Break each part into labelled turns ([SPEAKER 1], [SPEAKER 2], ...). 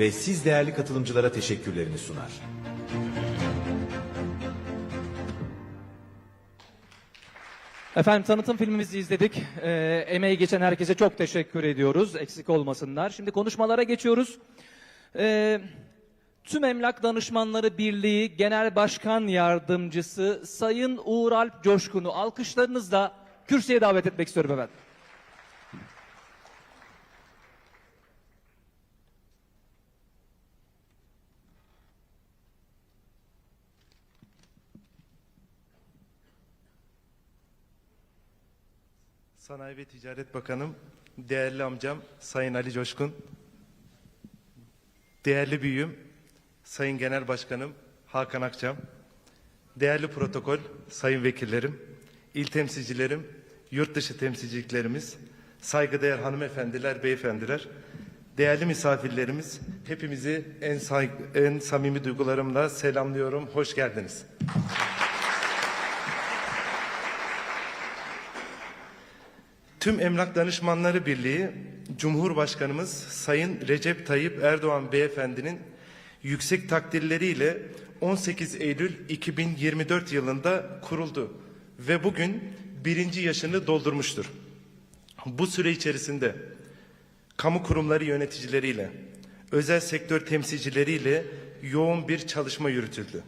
[SPEAKER 1] ve siz değerli katılımcılara teşekkürlerini sunar.
[SPEAKER 2] Efendim tanıtım filmimizi izledik. Ee, emeği geçen herkese çok teşekkür ediyoruz. Eksik olmasınlar. Şimdi konuşmalara geçiyoruz. Ee, Tüm Emlak Danışmanları Birliği Genel Başkan Yardımcısı Sayın Uğur Alp Coşkun'u alkışlarınızla kürsüye davet etmek istiyorum efendim.
[SPEAKER 3] Sanayi ve Ticaret Bakanım, değerli amcam Sayın Ali Coşkun, değerli büyüğüm Sayın Genel Başkanım Hakan Akçam, değerli protokol, sayın vekillerim, il temsilcilerim, yurt dışı temsilciliklerimiz, saygıdeğer hanımefendiler, beyefendiler, değerli misafirlerimiz, hepimizi en, en samimi duygularımla selamlıyorum, hoş geldiniz. Tüm Emlak Danışmanları Birliği Cumhurbaşkanımız Sayın Recep Tayyip Erdoğan Beyefendinin yüksek takdirleriyle 18 Eylül 2024 yılında kuruldu ve bugün birinci yaşını doldurmuştur. Bu süre içerisinde kamu kurumları yöneticileriyle, özel sektör temsilcileriyle yoğun bir çalışma yürütüldü.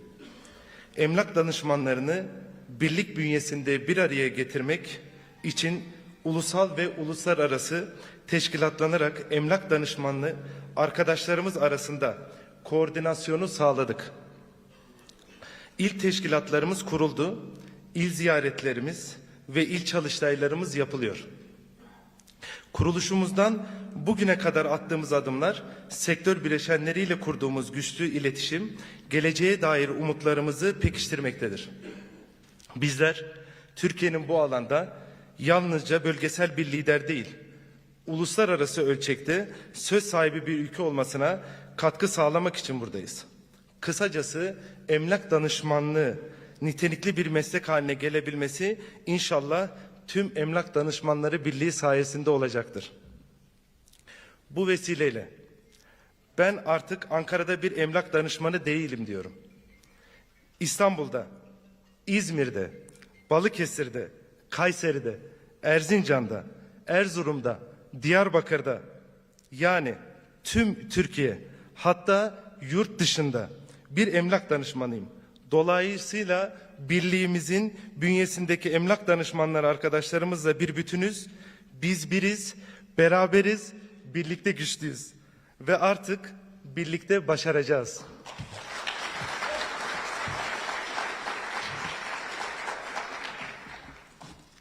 [SPEAKER 3] Emlak danışmanlarını birlik bünyesinde bir araya getirmek için ulusal ve uluslararası teşkilatlanarak emlak danışmanlığı arkadaşlarımız arasında koordinasyonu sağladık. İl teşkilatlarımız kuruldu, il ziyaretlerimiz ve il çalıştaylarımız yapılıyor. Kuruluşumuzdan bugüne kadar attığımız adımlar, sektör bileşenleriyle kurduğumuz güçlü iletişim, geleceğe dair umutlarımızı pekiştirmektedir. Bizler Türkiye'nin bu alanda yalnızca bölgesel bir lider değil, uluslararası ölçekte söz sahibi bir ülke olmasına katkı sağlamak için buradayız. Kısacası emlak danışmanlığı nitelikli bir meslek haline gelebilmesi inşallah tüm emlak danışmanları birliği sayesinde olacaktır. Bu vesileyle ben artık Ankara'da bir emlak danışmanı değilim diyorum. İstanbul'da, İzmir'de, Balıkesir'de, Kayseri'de, Erzincan'da, Erzurum'da, Diyarbakır'da yani tüm Türkiye hatta yurt dışında bir emlak danışmanıyım. Dolayısıyla birliğimizin bünyesindeki emlak danışmanları arkadaşlarımızla bir bütünüz. Biz biriz, beraberiz, birlikte güçlüyüz ve artık birlikte başaracağız.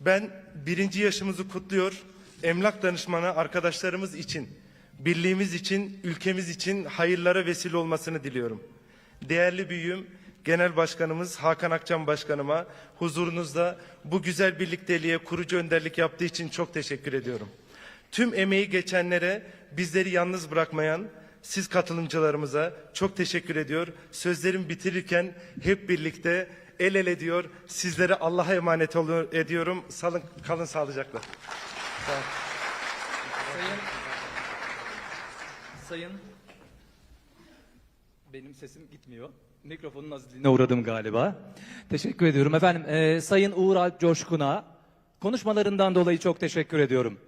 [SPEAKER 3] Ben birinci yaşımızı kutluyor. Emlak danışmanı arkadaşlarımız için, birliğimiz için, ülkemiz için hayırlara vesile olmasını diliyorum. Değerli büyüğüm, Genel Başkanımız Hakan Akçam Başkanıma huzurunuzda bu güzel birlikteliğe kurucu önderlik yaptığı için çok teşekkür ediyorum. Tüm emeği geçenlere bizleri yalnız bırakmayan siz katılımcılarımıza çok teşekkür ediyor. Sözlerimi bitirirken hep birlikte el ele diyor. Sizlere Allah'a emanet ediyorum. Salın, kalın sağlıcakla.
[SPEAKER 2] Sayın Sayın benim sesim gitmiyor. Mikrofonun azizliğine uğradım galiba. Teşekkür ediyorum efendim. Ee, Sayın Uğur Alp Coşkun'a konuşmalarından dolayı çok teşekkür ediyorum.